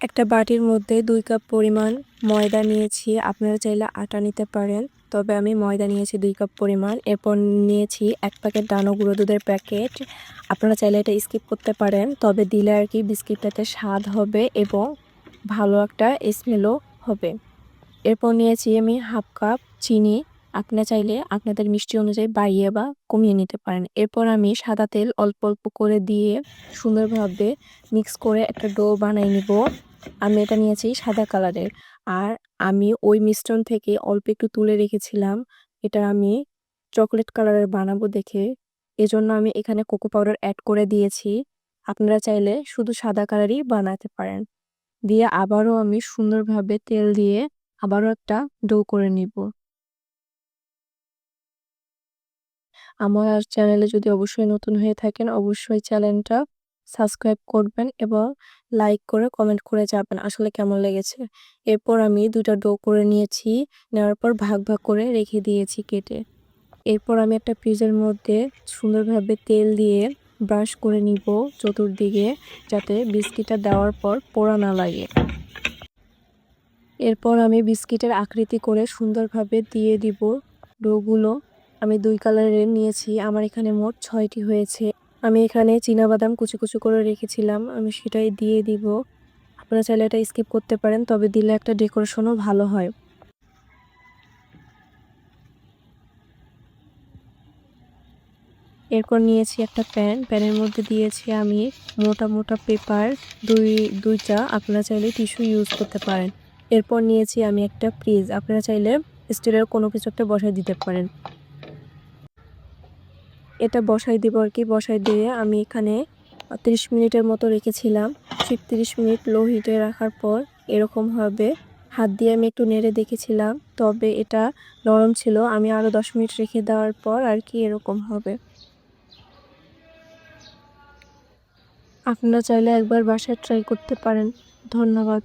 একটা বাটির মধ্যে দুই কাপ পরিমাণ ময়দা নিয়েছি। আপনারা চাইলে আটা নিতে পারেন, তবে আমি ময়দা নিয়েছি দুই কাপ পরিমাণ। এরপর নিয়েছি এক প্যাকেট ডানো গুঁড়ো দুধের প্যাকেট। আপনারা চাইলে এটা স্কিপ করতে পারেন, তবে দিলে আর কি বিস্কিটটাতে স্বাদ হবে এবং ভালো একটা স্মেলও হবে। এরপর নিয়েছি আমি হাফ কাপ চিনি। আপনারা চাইলে আপনাদের মিষ্টি অনুযায়ী বাড়িয়ে বা কমিয়ে নিতে পারেন। এরপর আমি সাদা তেল অল্প অল্প করে দিয়ে সুন্দরভাবে মিক্স করে একটা ডো বানিয়ে নিব। আমি এটা নিয়েছি সাদা কালারের। আর আমি ওই মিশ্রণ থেকে অল্প একটু তুলে রেখেছিলাম। এটা আমি চকলেট কালারের বানাবো দেখে। এজন্য আমি এখানে কোকো পাউডার অ্যাড করে দিয়েছি। আপনারা চাইলে শুধু সাদা কালারই বানাতে পারেন। দিয়ে আবারও আমি সুন্দরভাবে তেল দিয়ে আবারও একটা ডো করে নিব। আমার চ্যানেলে যদি অবশ্যই নতুন হয়ে থাকেন, অবশ্যই চ্যানেলটা সাবস্ক্রাইব করবেন এবং লাইক করে কমেন্ট করে যাবেন আসলে কেমন লেগেছে। এরপর আমি দুটা ডো করে নিয়েছি, নেওয়ার পর ভাগ ভাগ করে রেখে দিয়েছি কেটে। এরপর আমি একটা ফ্রিজের মধ্যে সুন্দরভাবে তেল দিয়ে ব্রাশ করে নিব চতুর্দিকে যাতে বিস্কিটটা দেওয়ার পর পোড়া না লাগে। এরপর আমি বিস্কিটের আকৃতি করে সুন্দরভাবে দিয়ে দিব ডোগুলো। আমি দুই কালারের নিয়েছি, আমার এখানে মোট ছয়টি হয়েছে। আমি এখানে বাদাম কুচু কুচু করে রেখেছিলাম, আমি সেটাই দিয়ে দিব। আপনারা চাইলে এটা স্কিপ করতে পারেন, তবে দিলে একটা ডেকোরেশনও ভালো হয়। এরপর নিয়েছি একটা প্যান, প্যানের মধ্যে দিয়েছি আমি মোটা মোটা পেপার, দুই, দুইটা, আপনারা চাইলে টিস্যু ইউজ করতে পারেন। এরপর নিয়েছি আমি একটা ফ্রিজ, আপনারা চাইলে স্টিলের কোনো কিছু একটা বসাই দিতে পারেন। এটা বসাই দিব আর কি, বসাই দিয়ে আমি এখানে তিরিশ মিনিটের মতো রেখেছিলাম। ঠিক তিরিশ মিনিট লো হিটে রাখার পর এরকম হবে। হাত দিয়ে আমি একটু নেড়ে দেখেছিলাম, তবে এটা নরম ছিল। আমি আরও দশ মিনিট রেখে দেওয়ার পর আর কি এরকম হবে। আপনারা চাইলে একবার বাসায় ট্রাই করতে পারেন। ধন্যবাদ।